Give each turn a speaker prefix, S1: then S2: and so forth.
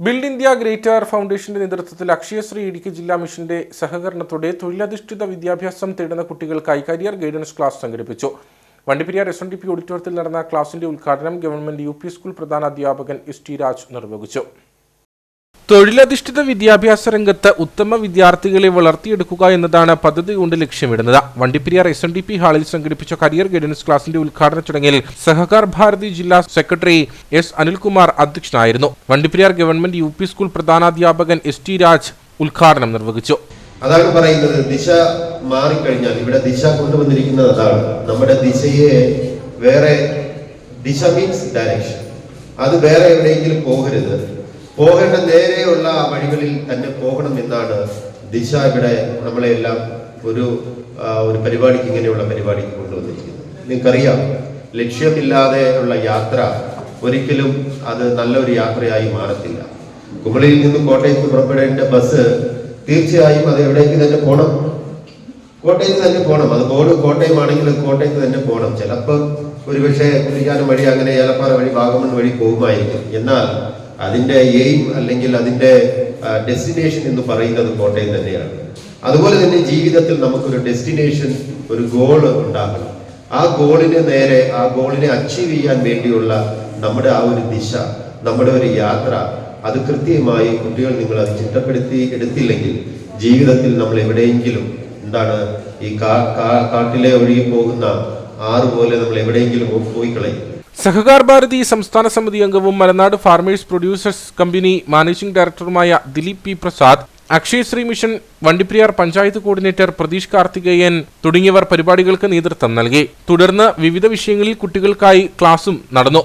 S1: Build India greater ഫൗണ്ടേഷന്റെ നേതൃത്വത്തിൽ അക്ഷയശ്രീ ഇടുക്കി ജില്ലാ മിഷന്റെ സഹകരണത്തോടെ തൊഴിലധിഷ്ഠിത വിദ്യാഭ്യാസം തേടുന്ന കുട്ടികൾക്കായി കരിയർ ഗൈഡൻസ് ക്ലാസ് സംഘടിപ്പിച്ചു. Vandiperiyar S N D P ഓഡിറ്റോറിയത്തിൽ നടന്ന ക്ലാസിന്റെ ഉദ്ഘാടനം ഗവൺമെന്റ് യു പി സ്കൂൾ പ്രധാന അധ്യാപകൻ എസ് ടി രാജ് നിർവഹിച്ചു. തൊഴിലധിഷ്ഠിത വിദ്യാഭ്യാസ രംഗത്ത് ഉത്തമ വിദ്യാർത്ഥികളെ വളർത്തിയെടുക്കുക എന്നതാണ് പദ്ധതി കൊണ്ട് ലക്ഷ്യമിടുന്നത്. Vandiperiyar S N D P ഹാളിൽ സംഘടിപ്പിച്ച കരിയർ ഗൈഡൻസ് ക്ലാസിന്റെ ഉദ്ഘാടന ചടങ്ങിൽ സഹകാർ ഭാരതി ജില്ലാ സെക്രട്ടറി എസ് അനിൽകുമാർ അധ്യക്ഷനായിരുന്നു. Vandiperiyar government U P school പ്രധാനാധ്യാപകൻ S T Raj ഉദ്ഘാടനം നിർവഹിച്ചു.
S2: അതാണ് പറയുന്നത്. ദിശ മാറിക്കഴിഞ്ഞാൽ ഇവിടെ ദിശ കൊണ്ടുവന്നിരിക്കുന്നത് അതാണ്. നമ്മുടെ ദിശയെ വേറെ ദിശ മീൻസ് ഡയറക്ഷൻ അത് വേറെ എവിടെയെങ്കിലും പോകരുത്. പോകേണ്ട നേരെയുള്ള വഴികളിൽ തന്നെ പോകണം എന്നാണ് ദിശ ഇവിടെ നമ്മളെല്ലാം ഒരു ഒരു പരിപാടിക്ക് ഇങ്ങനെയുള്ള പരിപാടി കൊണ്ടുവന്നിരിക്കുന്നത്. നിങ്ങൾക്കറിയാം ലക്ഷ്യമില്ലാതെ ഉള്ള യാത്ര ഒരിക്കലും അത് നല്ലൊരു യാത്രയായി മാറത്തില്ല. കുമളിയിൽ നിന്ന് കോട്ടയത്ത് പുറപ്പെടേണ്ട ബസ് തീർച്ചയായും അത് എവിടേക്ക് തന്നെ പോകണം കോട്ടയത്ത് തന്നെ പോകണം അത് ബോർഡ് കോട്ടയം ആണെങ്കിൽ കോട്ടയത്ത് തന്നെ പോകണം ചിലപ്പോൾ ഒരുപക്ഷെ കുട്ടിക്കാനം വഴി അങ്ങനെ ഏലപ്പാറ വഴി വാഗമൺ വഴി പോകുമായിരിക്കും. എന്നാൽ അതിന്റെ എയിം അല്ലെങ്കിൽ അതിന്റെ ഡെസ്റ്റിനേഷൻ എന്ന് പറയുന്നത് കോട്ടയം തന്നെയാണ്. അതുപോലെ തന്നെ ജീവിതത്തിൽ നമുക്കൊരു ഡെസ്റ്റിനേഷൻ ഒരു ഗോൾ ഉണ്ടാകണം. ആ ഗോളിന് നേരെ ആ ഗോളിനെ അച്ചീവ് ചെയ്യാൻ വേണ്ടിയുള്ള നമ്മുടെ ആ ഒരു ദിശ നമ്മുടെ ഒരു യാത്ര അത് കൃത്യമായി കുട്ടികൾ നിങ്ങൾ അത് ചിട്ടപ്പെടുത്തി എടുത്തില്ലെങ്കിൽ ജീവിതത്തിൽ നമ്മൾ എവിടെയെങ്കിലും എന്താണ് ഈ കാട്ടിലെ ഒഴുകി പോകുന്ന ആറ് പോലെ നമ്മൾ എവിടെയെങ്കിലും പോയി കളയും.
S1: സഹകാർ ഭാരതി സംസ്ഥാന സമിതി അംഗവും Malanad farmers producers company managing ഡയറക്ടറുമായ Dileep P Prasad Akshayasree mission Vandiperiyar panchayat coordinator Pratheesh Karthikeyan തുടങ്ങിയവർ പരിപാടികൾക്ക് നേതൃത്വം നൽകി. തുടർന്ന് വിവിധ വിഷയങ്ങളിൽ കുട്ടികൾക്കായി ക്ലാസും നടന്നു.